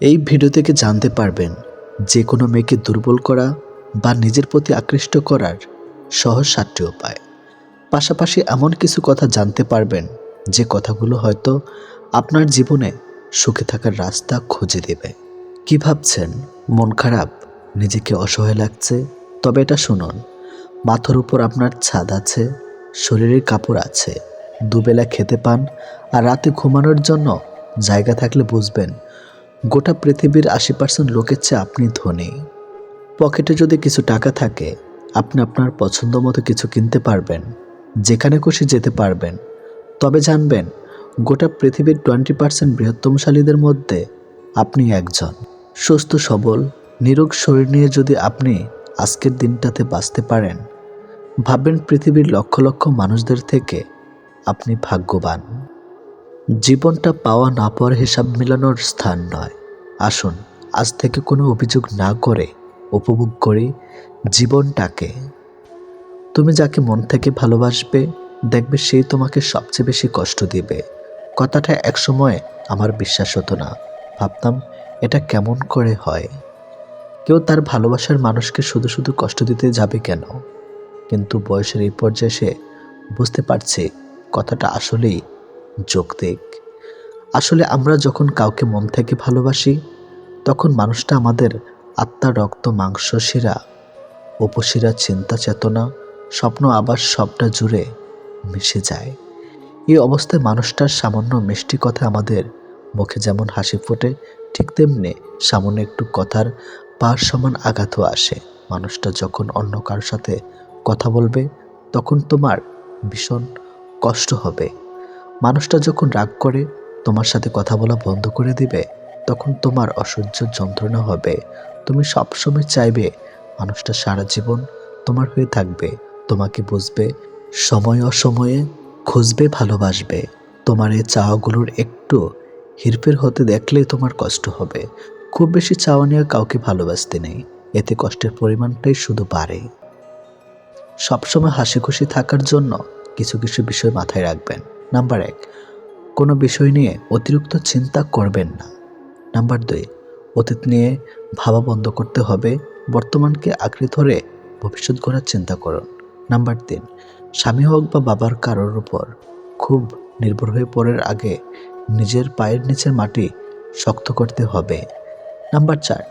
এই ভিডিও থেকে জানতে পারবেন যে কোনো মেয়েকে দুর্বল করা বা নিজের প্রতি আকৃষ্ট করার সহজ সাতটি উপায়। পাশাপাশি এমন কিছু কথা জানতে পারবেন যে কথাগুলো হয়তো আপনার জীবনে সুখে থাকার রাস্তা খুঁজে দেবে। কি ভাবছেন? মন খারাপ? নিজেকে অসহায় লাগছে? তবে এটা শুনুন। মাথার উপর আপনার ছাদ আছে, শরীরের কাপড় আছে, দুবেলা খেতে পান আর রাতে ঘুমানোর জন্য জায়গা থাকলে বুঝবেন গোটা পৃথিবীর আশি পার্সেন্ট লোকের চেয়ে আপনি ধনী। পকেটে যদি কিছু টাকা থাকে, আপনি আপনার পছন্দ মতো কিছু কিনতে পারবেন, যেখানে খুশি যেতে পারবেন। তবে জানবেন, গোটা পৃথিবীর টোয়েন্টি পার্সেন্ট বৃহত্তমশালীদের মধ্যে আপনি একজন। সুস্থ, সবল, নিরোগ শরীর নিয়ে যদি আপনি আজকের দিনটাতে বাঁচতে পারেন, ভাববেন পৃথিবীর লক্ষ লক্ষ মানুষদের থেকে আপনি ভাগ্যবান। জীবনটা পাওয়া না পাওয়ার হিসাব মেলানোর স্থান নয়। আসুন, আজ থেকে কোনো অভিযোগ না করে, উপভোগ করি জীবনটাকে। তুমি যাকে মন থেকে ভালোবাসবে, দেখবে সেই তোমাকে সবচেয়ে বেশি কষ্ট দিবে। কথাটা একসময় আমার বিশ্বাস হতো না। ভাবতাম, এটা কেমন করে হয়? কেউ তার ভালোবাসার মানুষকে শুধু শুধু কষ্ট দিতে যাবে কেন? কিন্তু বয়সের এই পর্যায়ে সে বুঝতে পারছে কথাটা আসলেই যৌক্তিক। আসলে আমরা যখন কাউকে মন থেকে ভালোবাসি, তখন মানুষটা আমাদের আত্মা, রক্ত, মাংস, শিরা, উপশিরা, চিন্তা, চেতনা, স্বপ্ন আবার সবটা জুড়ে মিশে যায়। এই অবস্থায় মানুষটার সামান্য মিষ্টি কথা আমাদের মুখে যেমন হাসি ফোটে, ঠিক তেমনি সামান্য একটু কথার পার সমান আঘাতও আসে। মানুষটা যখন অন্য কারোর সাথে কথা বলবে, তখন তোমার ভীষণ কষ্ট হবে। মানুষটা যখন রাগ করে, তোমার সাথে কথা বলা বন্ধ করে দিবে, তখন তোমার অসহ্য যন্ত্রণা হবে। তুমি সবসময় চাইবে, মানুষটা সারা জীবন তোমার হয়ে থাকবে, তোমাকে বুঝবে, সময় অসময়ে খুঁজবে, ভালোবাসবে। তোমার এই চাওয়াগুলোর একটু হিরফের হতে দেখলেই তোমার কষ্ট হবে। খুব বেশি চাওয়া নিয়ে কাউকে ভালোবাসতে নেই, এতে কষ্টের পরিমাণটাই শুধু বাড়ে। সবসময় হাসি খুশি থাকার জন্য কিছু কিছু বিষয় মাথায় রাখবেন। নাম্বার এক, কোনো বিষয় নিয়ে অতিরিক্ত চিন্তা করবেন না। নাম্বার দুই, অতীত নিয়ে ভাবা বন্ধ করতে হবে, বর্তমানকে আঁকড়ে ধরে ভবিষ্যৎ গড়ার চিন্তা করুন। নাম্বার তিন, স্বামী হোক বা বাবার কারোর উপর খুব নির্ভর হয়ে পড়ার আগে নিজের পায়ের নিচের মাটি শক্ত করতে হবে। নাম্বার চার,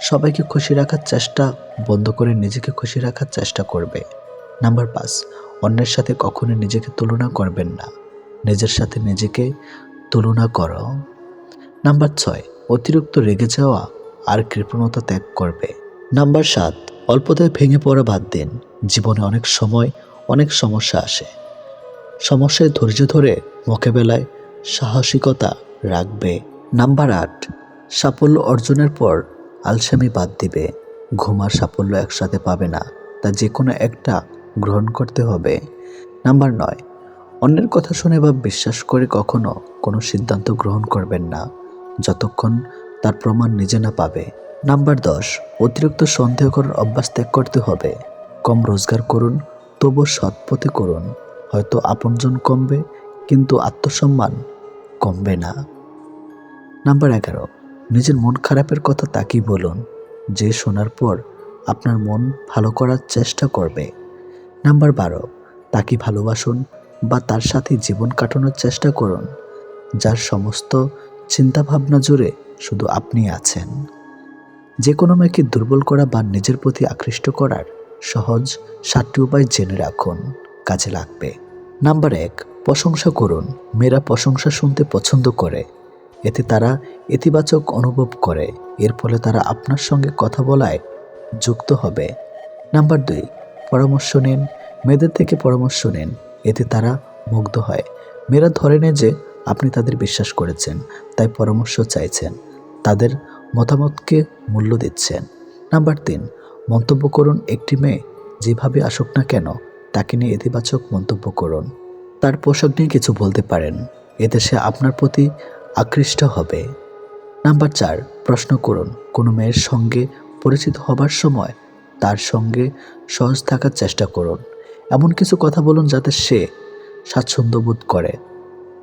সবাইকে খুশি রাখার চেষ্টা বন্ধ করে নিজেকে খুশি রাখার চেষ্টা করবে। নাম্বার পাঁচ, অন্যের সাথে কখনো নিজেকে তুলনা করবেন না। নিজের সাথে নিজেকে তুলনা করো। নাম্বার ছয়, অতিরিক্ত রেগে যাওয়া আর কৃপণতা ত্যাগ করবে। নাম্বার সাত, অল্পতায় ভেঙে পড়া বাদ দিন। জীবনে অনেক সময় অনেক সমস্যা আসে। সমস্যায় ধৈর্য ধরে মোকাবেলায় সাহসিকতা রাখবে। নাম্বার আট, সাফল্য অর্জনের পর আলসামি বাদ দিবে। ঘুম আর সাফল্য একসাথে পাবে না, তা যে কোনো একটা গ্রহণ করতে হবে। নাম্বার নয় অন্যের কথা শুনে বা বিশ্বাস করে কখনো কোনো সিদ্ধান্ত গ্রহণ করবেন না। যতক্ষণ তার প্রমাণ নিজে না পাবে। নাম্বার দশ, অতিরিক্ত সন্দেহ করার অভ্যাস ত্যাগ করতে হবে। কম রোজগার করুন তবু সৎ পথে করুন। হয়তো আপনজন কমবে, কিন্তু আত্মসম্মান কমবে না। নাম্বার এগারো, নিজের মন খারাপের কথা তাকেই বলুন। যে শোনার পর আপনার মন ভালো করার চেষ্টা করবে। নাম্বার বারো, তাকে ভালোবাসুন বা তার সাথে জীবন কাটানোর চেষ্টা করুন, যার সমস্ত চিন্তাভাবনা জুড়ে শুধু আপনি আছেন। যে কোনো মেয়েকে দুর্বল করা বা নিজের প্রতি আকৃষ্ট করার সহজ সাতটি উপায় জেনে রাখুন, কাজে লাগবে। নাম্বার এক, প্রশংসা করুন। মেয়েরা প্রশংসা শুনতে পছন্দ করে। এতে তারা ইতিবাচক অনুভব করে। এর ফলে তারা আপনার সঙ্গে কথা বলায় যুক্ত হবে। নাম্বার দুই, পরামর্শ নিন। মেয়েদের থেকে পরামর্শ নিন। এতে তারা মুগ্ধ হয়। মেয়েরা ধরে নেয় যে আপনি তাদের বিশ্বাস করেছেন, তাই পরামর্শ চাইছেন, তাদের মতামতকে মূল্য দিচ্ছেন। নাম্বার তিন, মন্তব্য করুন একটি মেয়ে, যেভাবে আসুক না কেন, তাকে নিয়ে ইতিবাচক মন্তব্য করুন। তার পোশাক নিয়ে কিছু বলতে পারেন, এতে সে আপনার প্রতি আকৃষ্ট হবে। নাম্বার চার, প্রশ্ন করুন, কোনো মেয়ের সঙ্গে পরিচিত হবার সময় তার সঙ্গে সহজ থাকার চেষ্টা করুন। এমন কিছু কথা বলুন যাতে সে স্বাচ্ছন্দ্য বোধ করে।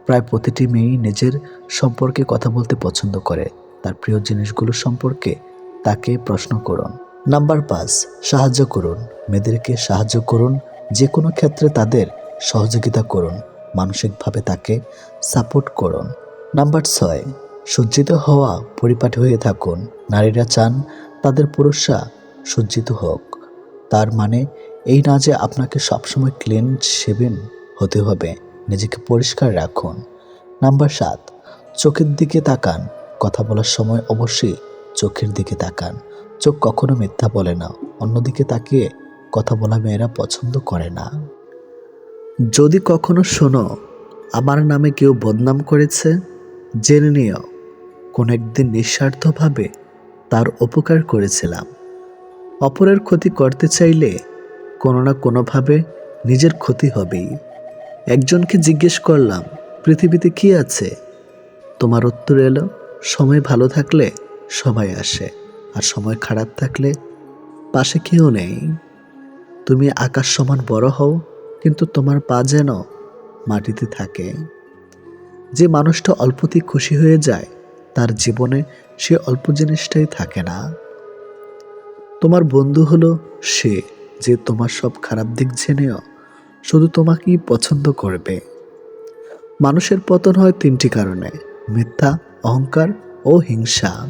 প্রায় প্রতিটি মেয়েই নিজের সম্পর্কে কথা বলতে পছন্দ করে। তার প্রিয় জিনিসগুলো সম্পর্কে তাকে প্রশ্ন করুন। নাম্বার পাঁচ, সাহায্য করুন। মেয়েদেরকে সাহায্য করুন। যে কোনো ক্ষেত্রে তাদের সহযোগিতা করুন। মানসিকভাবে তাকে সাপোর্ট করুন। নাম্বার ছয়, সজ্জিত হওয়া, পরিপাটি হয়ে থাকুন। নারীরা চান তাদের পুরুষরা সজ্জিত হোক। তার মানে এই না যে আপনাকে সবসময় ক্লিন সেভেন হতে হবে, নিজেকে পরিষ্কার রাখুন। নাম্বার সাত, চোখের দিকে তাকান। কথা বলার সময় অবশ্যই চোখের দিকে তাকান। চোখ কখনো মিথ্যা বলে না, অন্যদিকে তাকিয়ে কথা বলা মেয়েরা পছন্দ করে না। যদি কখনো শোনো, আমার নামে কেউ বদনাম করেছে, জেনে নিও, কোন একদিন নিঃস্বার্থভাবে তার উপকার করেছিলাম। অপরের ক্ষতি করতে চাইলে কোনো না কোনোভাবে নিজের ক্ষতি হবেই। একজনকে জিজ্ঞেস করলাম, পৃথিবীতে কি আছে? তোমার উত্তর এলো, সময় ভালো থাকলে সবাই আসে, আর সময় খারাপ থাকলে পাশে কেউ নেই। তুমি আকাশ সমান বড় হও, কিন্তু তোমার পা যেন মাটিতে থাকে। যে মানুষটা অল্পতেই খুশি হয়ে যায়, তার জীবনে সে অল্প জিনিসটাই থাকে না। তোমার বন্ধু হলো সে। যে তোমার সব খারাপ দিক জেনেও শুধু তোমাকেই পছন্দ করবে। মানুষের পতন হয় তিনটি কারণে, মিথ্যা, অহংকার ও হিংসা।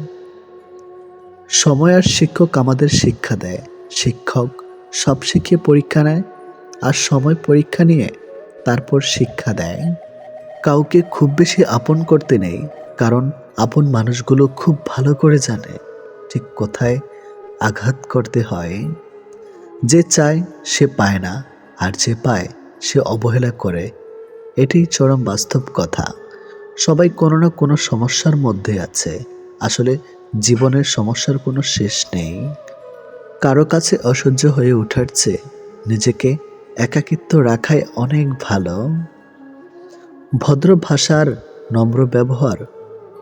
সময় আর শিক্ষক আমাদের শিক্ষা দেয়। শিক্ষক সব শিখিয়ে পরীক্ষা নেয় আর সময় পরীক্ষা নিয়ে তারপর শিক্ষা দেয়। কাউকে খুব বেশি আপন করতে নেই, কারণ আপন মানুষগুলো খুব ভালো করে জানে ঠিক কোথায় আঘাত করতে হয়। যে চায়, সে পায় না, আর যে পায়, সে অবহেলা করে। এটাই চরম বাস্তব কথা। সবাই কোনো না কোনো সমস্যার মধ্যে আছে। আসলে জীবনের সমস্যার কোনো শেষ নেই। কারও কাছে অসহ্য হয়ে ওঠার চেয়ে নিজেকে একাকিত্ব রাখাই অনেক ভালো। ভদ্র ভাষার নম্র ব্যবহার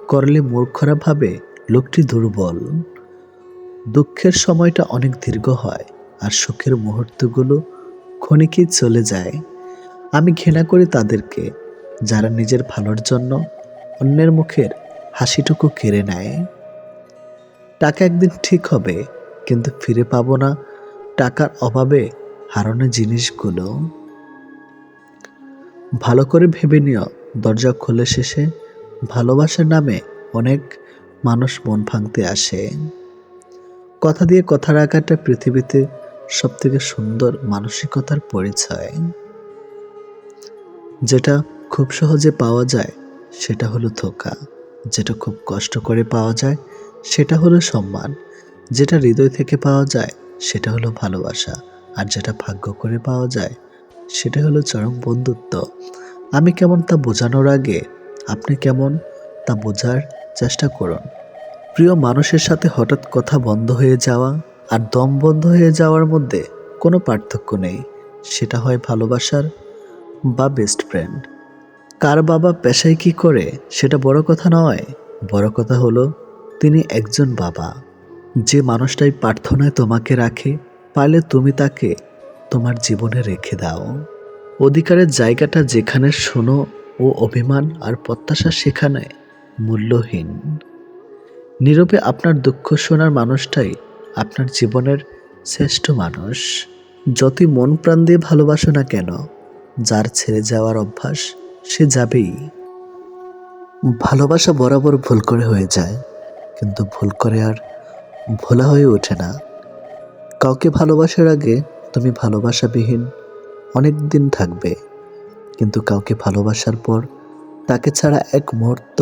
করলে মূর্খরা ভাবে লোকটি দুর্বল। দুঃখের সময়টা অনেক দীর্ঘ হয়। আর সুখের মুহূর্তগুলো ক্ষণিকেই চলে যায়। আমি ঘৃণা করি তাদেরকে, যারা নিজের ভালোর জন্য অন্যের মুখের হাসিটুকু কেড়ে নেয়। টাকা একদিন ঠিক হবে, কিন্তু ফিরে পাবো না টাকার অভাবে হারানো জিনিসগুলো। ভালো করে ভেবে নিও, দরজা খুলে শেষে ভালোবাসার নামে অনেক মানুষ মন ভাঙতে আসে। কথা দিয়ে কথা রাখাটা পৃথিবীতে সবথেকে সুন্দর মানসিকতার পরিচয়। যেটা খুব সহজে পাওয়া যায়, সেটা হলো ধোকা। যেটা খুব কষ্ট করে পাওয়া যায়, সেটা হলো সম্মান। যেটা হৃদয় থেকে পাওয়া যায়, সেটা হলো ভালোবাসা। আর যেটা ভাগ্য করে পাওয়া যায়, সেটা হলো চরম বন্ধুত্ব। আমি কেমন তা বোঝানোর আগে, আপনি কেমন তা বোঝার চেষ্টা করুন। প্রিয় মানুষের সাথে হঠাৎ কথা বন্ধ হয়ে যাওয়া আর দম বন্ধ হয়ে যাওয়ার মধ্যে কোনো পার্থক্য নেই। সেটা হয় ভালোবাসার বা বেস্ট ফ্রেন্ড কার বাবা পেশায় কি করে সেটা বড় কথা নয়। বড় কথা হলো, তিনি একজন বাবা। যে মানুষটাই প্রার্থনায় তোমাকে রাখে, পারলে তুমি তাকে তোমার জীবনে রেখে দাও। অধিকারের জায়গাটা যেখানে শোনো ও অভিমান আর প্রত্যাশা সেখানে মূল্যহীন। নীরবে আপনার দুঃখ শোনার মানুষটাই আপনার জীবনের শ্রেষ্ঠ মানুষ। যতই মন প্রাণ দিয়ে ভালোবাসো না কেন, যার ছেড়ে যাওয়ার অভ্যাস, সে যাবেই। ভালোবাসা বরাবর ভুল করে হয়ে যায়, কিন্তু ভুল করে আর ভোলা হয়ে ওঠে না। কাউকে ভালোবাসার আগে তুমি ভালোবাসাবিহীন অনেক দিন থাকবে, কিন্তু কাউকে ভালোবাসার পর তাকে ছাড়া এক মুহূর্ত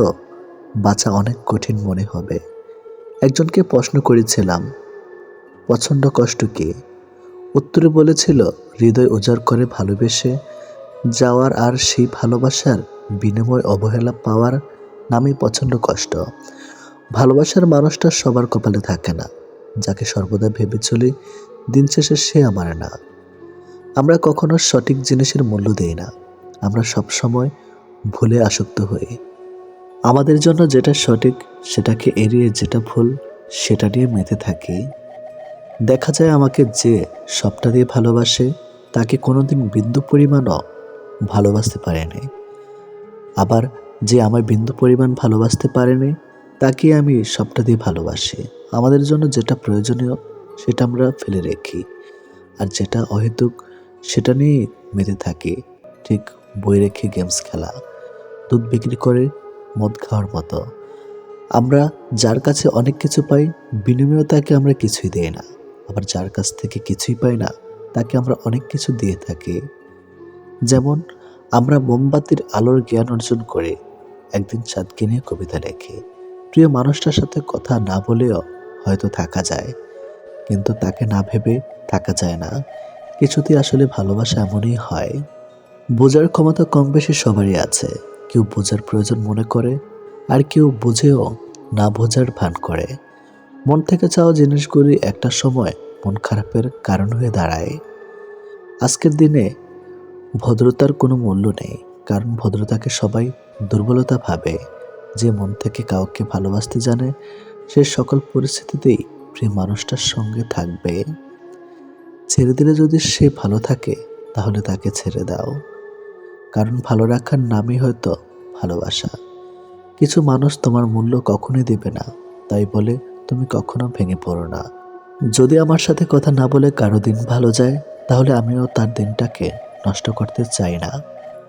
বাঁচা অনেক কঠিন মনে হবে। একজনকে প্রশ্ন করেছিলাম পছন্দ কষ্ট কি? উত্তরে বলেছিল, হৃদয় উজাড় করে ভালোবেসে যাওয়ার আর সেই ভালোবাসার বিনিময় অবহেলা পাওয়ার নামই পছন্দ কষ্ট। ভালোবাসার মানুষটা সবার কপালে থাকে না। যাকে সর্বদা ভেবে চলি, দিন শেষে সে আমার না। আমরা কখনো সঠিক জিনিসের মূল্য দেই না। আমরা সব সময় ভুলে আসক্ত হই। আমাদের জন্য যেটা সঠিক, সেটাকে এড়িয়ে যেটা ভুল, সেটা নিয়ে মেতে থাকি। দেখা যায় আমাকে যে সবটা দিয়ে ভালোবাসে, তাকে কোনোদিন বিন্দু পরিমাণও ভালোবাসতে পারেনি। আবার যে আমার বিন্দু পরিমাণ ভালোবাসতে পারেনি তাকে আমি সবটা দিয়ে ভালোবাসি। আমাদের জন্য যেটা প্রয়োজনীয়, সেটা আমরা ফেলে রেখি। আর যেটা অহেতুক, সেটা নিয়ে মেতে থাকি। ঠিক বই রেখে গেমস খেলা, দুধ বিক্রি করে মদ খাওয়ার মতো। আমরা যার কাছে অনেক কিছু পাই বিনিময়ে তাকে আমরা কিছুই দিই না। আবার যার কাছ থেকে কিছুই পাই না, তাকে আমরা অনেক কিছু দিয়ে থাকি। যেমন, আমরা মোমবাতির আলোর জ্ঞান অর্জন করে একদিন চাঁদকে নিয়ে কবিতা লেখি। প্রিয় মানুষটার সাথে কথা না বলেও হয়তো থাকা যায়, কিন্তু তাকে না ভেবে থাকা যায় না। কিছুতে আসলে ভালোবাসা এমনই হয়। বোঝার ক্ষমতা কম বেশি সবারই আছে। কেউ বোঝার প্রয়োজন মনে করে, আর কেউ বুঝেও না বোঝার ভান করে। মন থেকে চাওয়া জিনিসগুলি একটা সময় মন খারাপের কারণ হয়ে দাঁড়ায়। আজকের দিনে ভদ্রতার কোনো মূল্য নেই, কারণ ভদ্রতাকে সবাই দুর্বলতা ভাবে। যে মন থেকে কাউকে ভালোবাসতে জানে, সে সকল পরিস্থিতিতেই প্রিয় মানুষটার সঙ্গে থাকবে। ছেড়ে দিলে যদি সে ভালো থাকে, তাহলে তাকে ছেড়ে দাও। কারণ ভালো রাখার নামই হয়তো ভালোবাসা। কিছু মানুষ তোমার মূল্য কখনোই দেবে না, তাই বলে তুমি কখনো ভেঙে পড়ো না। যদি আমার সাথে কথা না বলে কারও দিন ভালো যায়, তাহলে আমিও তার দিনটাকে নষ্ট করতে চাই না।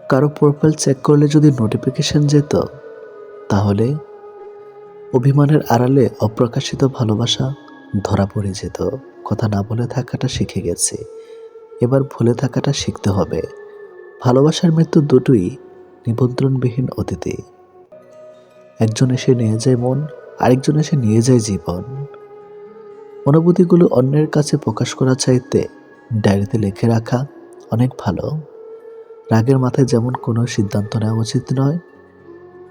কারও প্রোফাইল চেক করলে যদি নোটিফিকেশন যেত, তাহলে অভিমানের আড়ালে অপ্রকাশিত ভালোবাসা ধরা পড়ে যেত। কথা না বলে থাকাটা শিখে গেছি। এবার ভুলে থাকাটা শিখতে হবে। ভালোবাসার মৃত্যু দুটোই নিমন্ত্রণবিহীন অতিথি। একজন এসে নিয়ে যায় মন আরেকজন এসে নিয়ে যায় জীবন। অনুভূতিগুলো অন্যের কাছে প্রকাশ করা চাইতে ডায়েরিতে লিখে রাখা অনেক ভালো। রাগের মাথায় যেমন কোনো সিদ্ধান্ত নেওয়া উচিত নয়,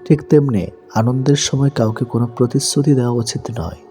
ঠিক তেমনি আনন্দের সময় কাউকে কোনো প্রতিশ্রুতি দেওয়া উচিত নয়।